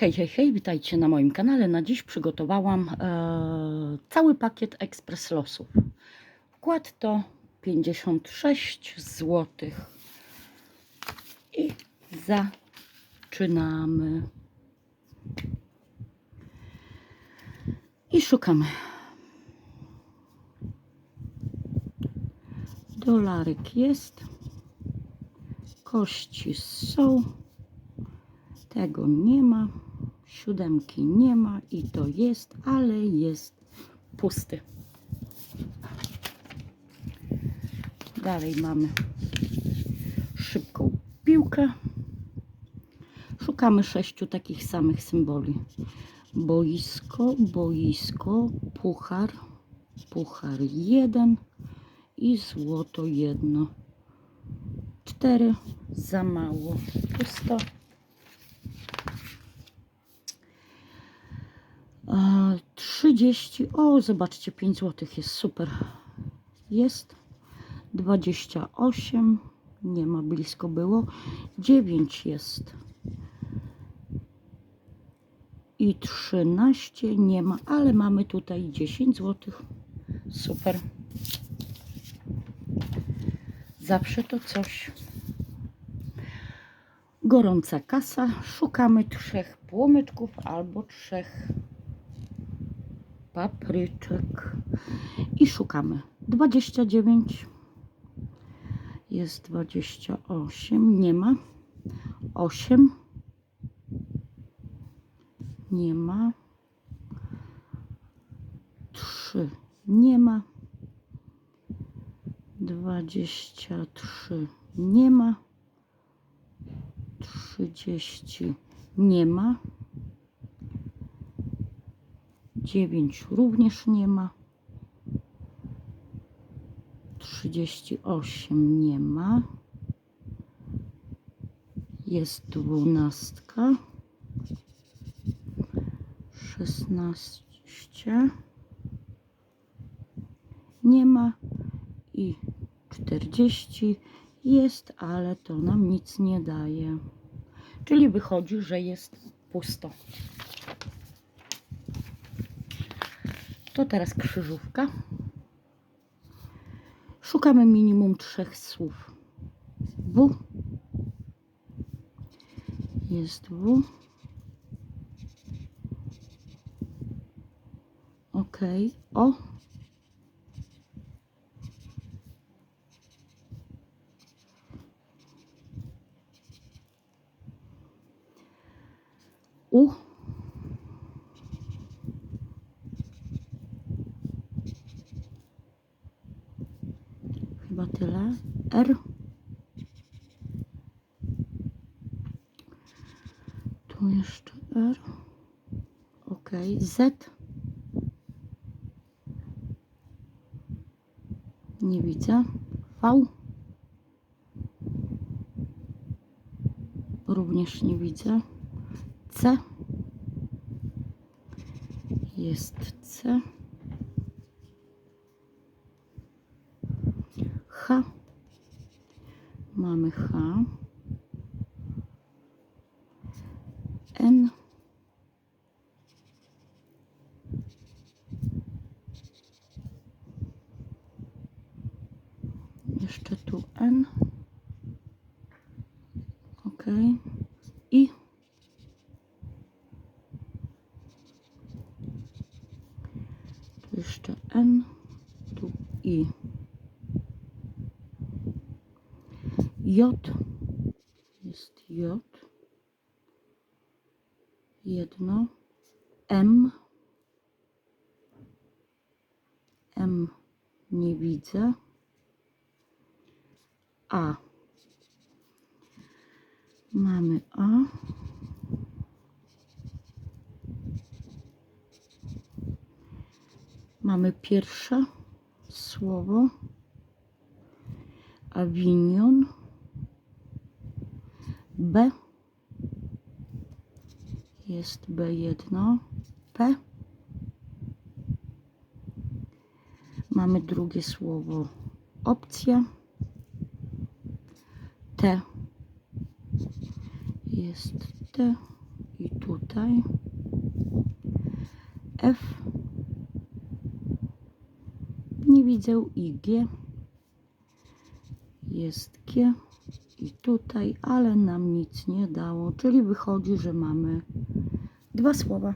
Hej, hej, hej, witajcie na moim kanale. Na dziś przygotowałam e, cały pakiet ekspres losów. Wkład to 56 zł. I zaczynamy. I szukamy. Dolarek jest. Kości są. Tego nie ma. Siódemki nie ma i to jest, ale jest pusty. Dalej mamy szybką piłkę. Szukamy sześciu takich samych symboli. Boisko, boisko, puchar, puchar jeden i złoto jedno. Cztery za mało, pusto. A, 30, o zobaczcie 5 zł jest super. Jest 28, nie ma blisko było. 9 jest. I 13 nie ma, ale mamy tutaj 10 zł. Super. Zawsze to coś. Gorąca kasa. Szukamy trzech płomyczków albo trzech papryczek. I szukamy. 29 jest 28 nie ma. 8 nie ma. 3 nie ma. 23 nie ma. 30 nie ma 9 również nie ma. 38 nie ma. Jest dwunastka. 16 nie ma i 40 jest, ale to nam nic nie daje. Czyli wychodzi, że jest pusto. To teraz krzyżówka. Szukamy minimum trzech słów. W. Jest W. Ok. O. U. R. Tu jeszcze R. Ok. Z. Nie widzę. V. Również nie widzę. C. Jest C. H. Mamy H. N. Jeszcze tu N. Ok. I. Tu jeszcze N. Tu I. J jest J. Jedno. M. M nie widzę. A. Mamy A. Mamy pierwsze słowo. Avignon. B. Jest B1. P. Mamy drugie słowo. Opcja. T. Jest T. I tutaj. F. Nie widzę i G. Jest G i tutaj, ale nam nic nie dało, czyli wychodzi, że mamy dwa słowa.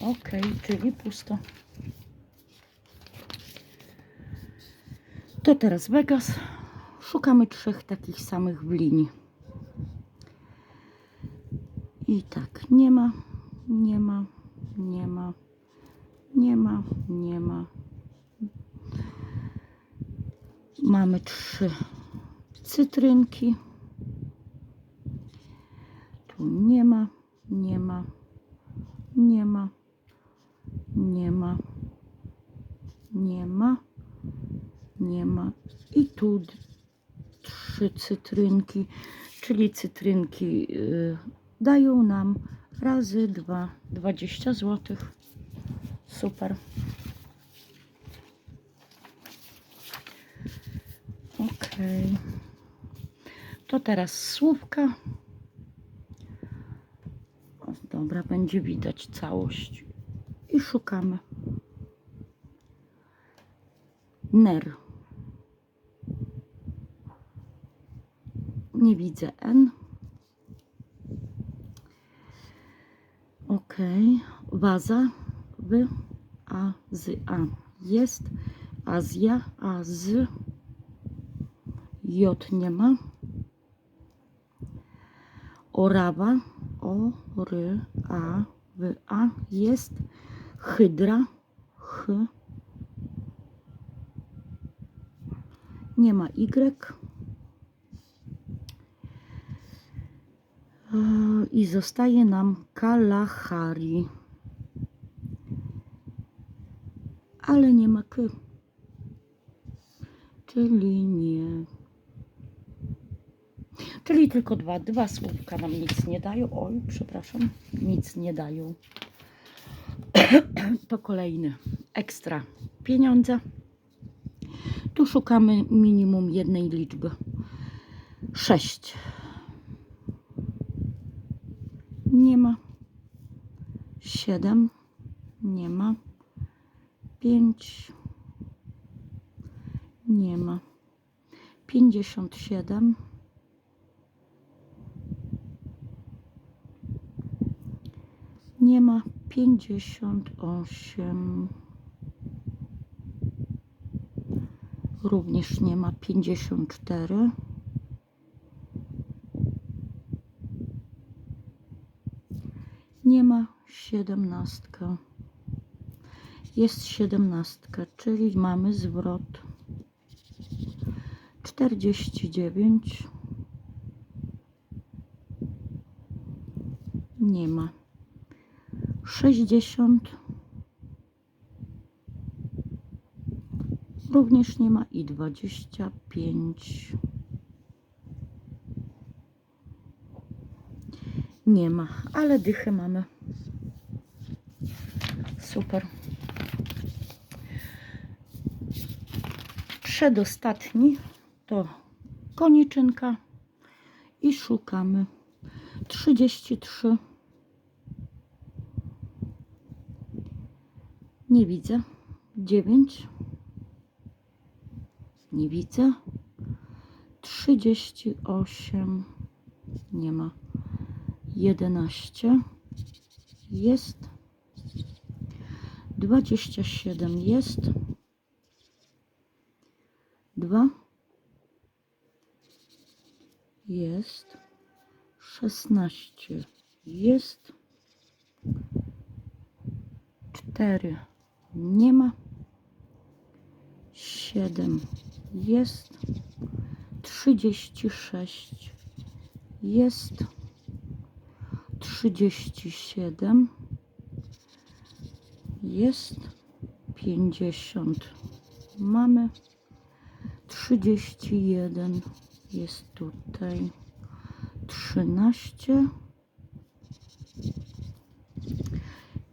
Ok, czyli pusto. To teraz Vegas. Szukamy trzech takich samych w linii. I tak, nie ma, nie ma, nie ma, nie ma, nie ma. Mamy trzy cytrynki. Tu nie ma, nie ma, nie ma, nie ma, nie ma, nie ma. I tu trzy cytrynki, czyli cytrynki y, dają nam razy dwa 20 zł. Super. Ok. To teraz słówka. Dobra, będzie widać całość. I szukamy. Ner. Nie widzę N. Ok. Waza. W. A. Z. A. Jest. Azja. A. Z. J nie ma. Orawa. O. Ry. A. W. A. Jest. Hydra. Ch. Nie ma Y. I zostaje nam Kalahari. Ale nie ma K. Czyli nie. Czyli tylko dwa, dwa słówka nam nic nie dają. Oj, przepraszam, nic nie dają. To kolejny ekstra pieniądze. Tu szukamy minimum jednej liczby. Sześć. Nie ma. Siedem. Nie ma. Pięć. Nie ma. Pięćdziesiąt siedem. Nie ma. Pięćdziesiąt osiem. Również nie ma. Pięćdziesiąt cztery. Nie ma siedemnastka. Jest siedemnastka, czyli mamy zwrot. Czterdzieści dziewięć. Nie ma. Sześćdziesiąt. Również nie ma i dwadzieścia pięć. Nie ma, ale dychy mamy. Super. Przedostatni to koniczynka i szukamy 33. Nie widzę. 9. Nie widzę. 38. Nie ma. 11 jest 27 jest 2 jest 16 jest 4 nie ma. 7 jest. 36 jest. 37 jest. 50 mamy. 31 jest tutaj. 13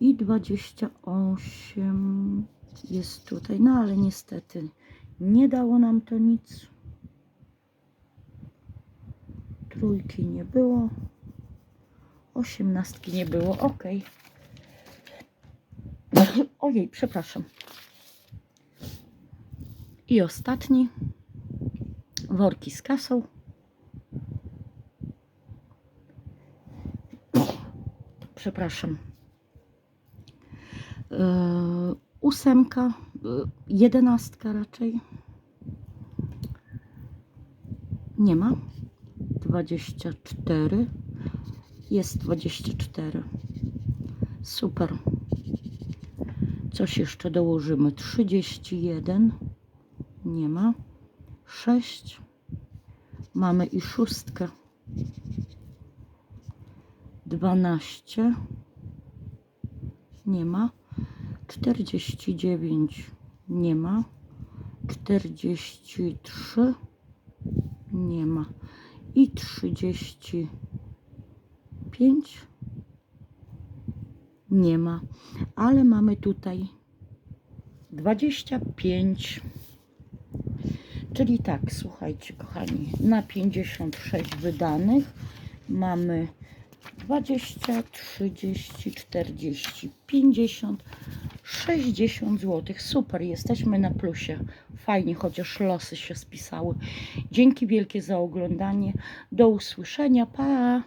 i 28 jest tutaj no ale niestety nie dało nam to nic trójki nie było Osiemnastki nie było, ok. Ojej, przepraszam. I ostatni. Worki z kasą. Przepraszam. Yy, ósemka, yy, jedenastka raczej. Nie ma. 24. Jest 24. Super. Coś jeszcze dołożymy. 31. Nie ma. 6. Mamy i szóstkę. 12. Nie ma. 49. Nie ma. 43. Nie ma. I 35. Nie ma. Ale mamy tutaj 25. Czyli tak, słuchajcie, kochani, na 56 wydanych mamy 20, 30, 40, 50, 60 zł. Super, jesteśmy na plusie. Fajnie, chociaż losy się spisały. Dzięki wielkie za oglądanie. Do usłyszenia. Pa!